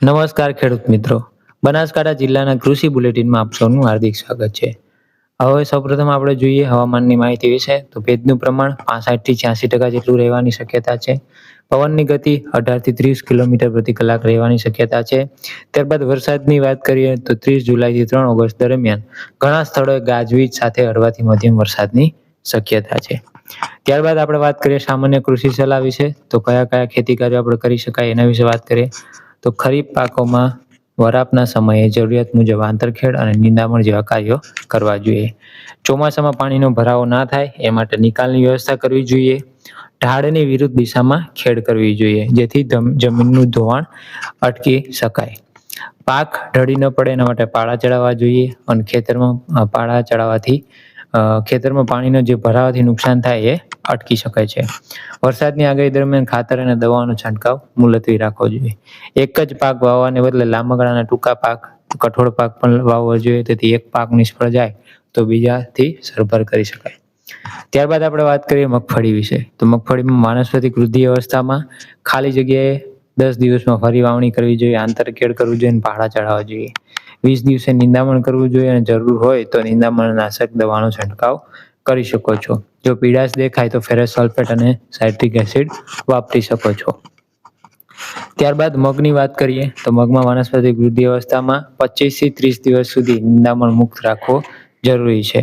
નમસ્કાર ખેડૂત મિત્રો. બનાસકાંઠા જિલ્લાના કૃષિ બુલેટિનમાં આપ સૌનું હાર્દિક સ્વાગત છે. હવે સૌપ્રથમ આપણે જોઈએ હવામાનની માહિતી વિશે. તો ભેજનું પ્રમાણ પાસઠથી છ્યાસી ટકા જેટલું રહેવાની શક્યતા છે. પવનની ગતિ અઢારથી ત્રીસ કિલોમીટર પ્રતિ કલાક રહેવાની શક્યતા છે. ત્યારબાદ વરસાદની વાત કરીએ તો ત્રીસ જુલાઈથી ત્રણ ઓગસ્ટ દરમિયાન ઘણા સ્થળોએ ગાજવીજ સાથે હળવાથી મધ્યમ વરસાદની શક્યતા છે. ત્યારબાદ આપણે વાત કરીએ સામાન્ય કૃષિ સલાહ વિશે. તો કયા કયા ખેતી કાર્યો આપણે કરી શકાય એના વિશે વાત કરીએ. તો ખરીફ પાકોમાં વરાપના સમયે જરૂરિયાત મુજબ આંતરખેડ અને નિંદામણ જેવા કાર્યો કરવા જોઈએ. ચોમાસામાં પાણીનો ભરાવો ના થાય એ માટે નિકાલની વ્યવસ્થા કરવી જોઈએ. ઢાળની વિરુદ્ધ દિશામાં ખેડ કરવી જોઈએ, જેથી જમીનનું ધોવાણ અટકી શકાય. પાક ઢળી ન પડે એના માટે પાળા ચડાવવા જોઈએ અને ખેતરમાં, પાળા ચડાવવાથી ખેતરમાં પાણીનો જે ભરાવાથી નુકસાન થાય એ અટકી શકે છે. વરસાદની આગાહી દરમિયાન ખાતર અને દવાનો છંટકાવ મુલતવી રાખવો જોઈએ. એક જ પાક વાવવાને બદલે લાંબા ગાળાના ટૂંકા પાક, કઠોળ પાક પણ વાવવો જોઈએ. તેથી એક પાક નિષ્ફળ જાય તો બીજાથી સરભર કરી શકાય. ત્યારબાદ આપણે વાત કરીએ મગફળી વિશે. તો મગફળીમાં વાનસ્પતિક વૃદ્ધિ અવસ્થામાં ખાલી જગ્યાએ દસ દિવસમાં ફરી વાવણી કરવી જોઈએ આંતરકેળ કરવું જોઈએ અને પહાડા ચડાવવા જોઈએ. વીસ દિવસે નિંદામણ કરવું જોઈએ અને જરૂર હોય તો નિંદામણ નાશક દવાનો છંટકાવ કરી શકો છો. જો પીડાશ દેખાય તો ફેરસ સલ્ફેટ અને સાઇટ્રિક એસિડ વાપરી શકો છો. ત્યારબાદ મગની વાત કરીએ, તો મગમાં વનસ્પતિ વૃદ્ધિ અવસ્થામાં પચીસથી ત્રીસ દિવસ સુધી નિંદામણ મુક્ત રાખવો જરૂરી છે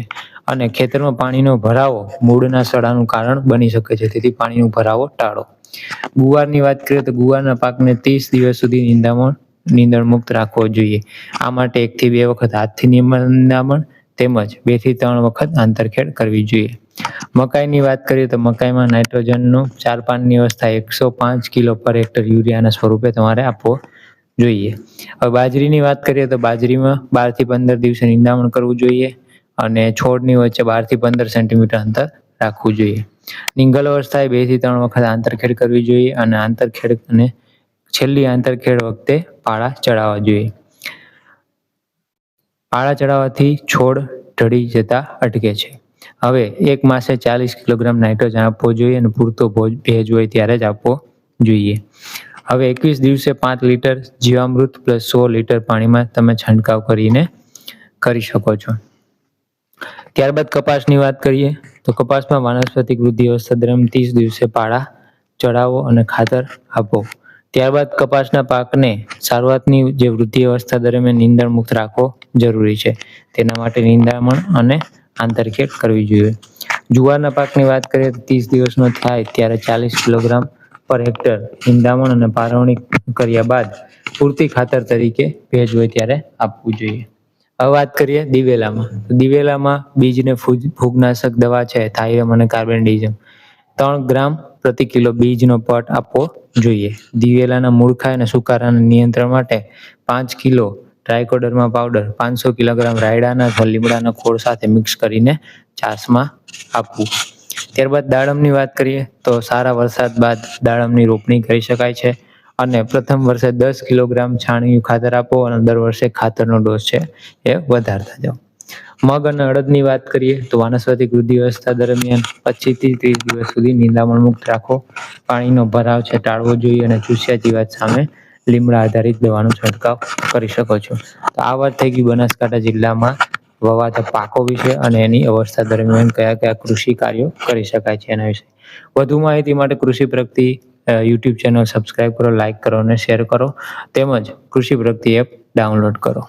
અને ખેતરમાં પાણીનો ભરાવો મૂળના સડાનું કારણ બની શકે છે. તેથી પાણીનો ભરાવો ટાળો. ગુવારની વાત કરીએ તો ગુવારના પાકને ત્રીસ દિવસ સુધી નિંદામણ, નીંદણ મુક્ત રાખવો જોઈએ. આ માટે એકથી બે વખત હાથથી નિંદામણ તેમજ બેથી ત્રણ વખત આંતરખેડ કરવી જોઈએ. મકાઈની વાત કરીએ તો મકાઈમાં નાઇટ્રોજનનું ચાર પાનની અવસ્થા એકસો પાંચ કિલો પર હેક્ટર યુરિયાના સ્વરૂપે તમારે આપવો જોઈએ. હવે બાજરીની વાત કરીએ તો બાજરીમાં બારથી પંદર દિવસે નિંદામણ કરવું જોઈએ અને છોડની વચ્ચે બારથી પંદર સેન્ટીમીટર અંતર રાખવું જોઈએ. નિંગલ અવસ્થાએ બેથી ત્રણ વખત આંતરખેડ કરવી જોઈએ અને આંતરખેડ અને છેલ્લી આંતરખેડ વખતે પાળા ચડાવવા જોઈએ. પાળા ચડાવવાથી છોડ ઢળી જતા અટકે છે. હવે એક માસે ચાલીસ કિલોગ્રામ નાઇટ્રોજન આપવો જોઈએ અને પૂરતો ભેજ હોય ત્યારે જ આપવો જોઈએ. હવે એકવીસ દિવસે પાંચ લીટર જીવામૃત પ્લસ સો લીટર પાણીમાં તમે છંટકાવ કરીને કરી શકો છો. ત્યારબાદ કપાસની વાત કરીએ, તો કપાસમાં વાનસ્પતિક વૃદ્ધિ અવસ્થા દરમિયાન ત્રીસ દિવસે પાળા ચડાવો અને ખાતર આપો. ત્યારબાદ કપાસના પાકને શરૂઆતની જે વૃદ્ધિ અવસ્થા દરમિયાન નીંદણ મુક્ત રાખવો જરૂરી છે. તેના માટે નિંદામણ અને આંતરખેડ કરવી જોઈએ. જુવારના પાકની વાત કરીએ તો ત્રીસ દિવસનો થાય ત્યારે ચાલીસ કિલોગ્રામ પર હેક્ટર નિંદામણ અને પારવણી કર્યા બાદ પૂરતી ખાતર તરીકે ભેજ હોય ત્યારે આપવું જોઈએ. હવે વાત કરીએ દિવેલામાં. દિવેલામાં બીજને ફૂગનાશક દવા છે, થાઇરમ અને કાર્બેન્ડિઝમ ત્રણ ગ્રામ પ્રતિ કિલો બીજનો પટ આપવો જોઈએ. દિવેલાના મૂળખા અને સુકારાના નિયંત્રણ માટે પાંચ કિલો ટ્રાયકોડર્મા પાવડર પાંચસો કિલોગ્રામ રાયડાના લીમડાના ખોળ સાથે મિક્સ કરીને છાશમાં આપવું. ત્યારબાદ દાડમની વાત કરીએ તો સારા વરસાદ બાદ દાડમની રોપણી કરી શકાય છે અને પ્રથમ વર્ષે દસ કિલોગ્રામ છાણિયું ખાતર આપો અને દર વર્ષે ખાતરનો ડોઝ છે એ વધારતા જાઓ. મગ અને અડદની વાત કરીએ તો વાનસ્પતિક વૃદ્ધિ અવસ્થા દરમિયાન પચીસથી ત્રીસ દિવસ સુધી નિંદામણ મુક્ત રાખો. પાણીનો ભરાવ છે, ટાળવો જોઈએ અને ચૂસ્યા જીવાત સામે લીમડા આધારિત દવાનો છંટકાવ કરી શકો છો. તો આ વાત થઈ ગઈ બનાસકાંઠા જિલ્લામાં વવાતા પાકો વિશે અને એની અવસ્થા દરમિયાન કયા કયા કૃષિ કાર્યો કરી શકાય છે એના વિશે. વધુ માહિતી માટે Krishi Pragati YouTube channel subscribe કરો, લાઇક કરો અને શેર કરો. તેમજ કૃષિ પ્રગતિ એપ ડાઉનલોડ કરો.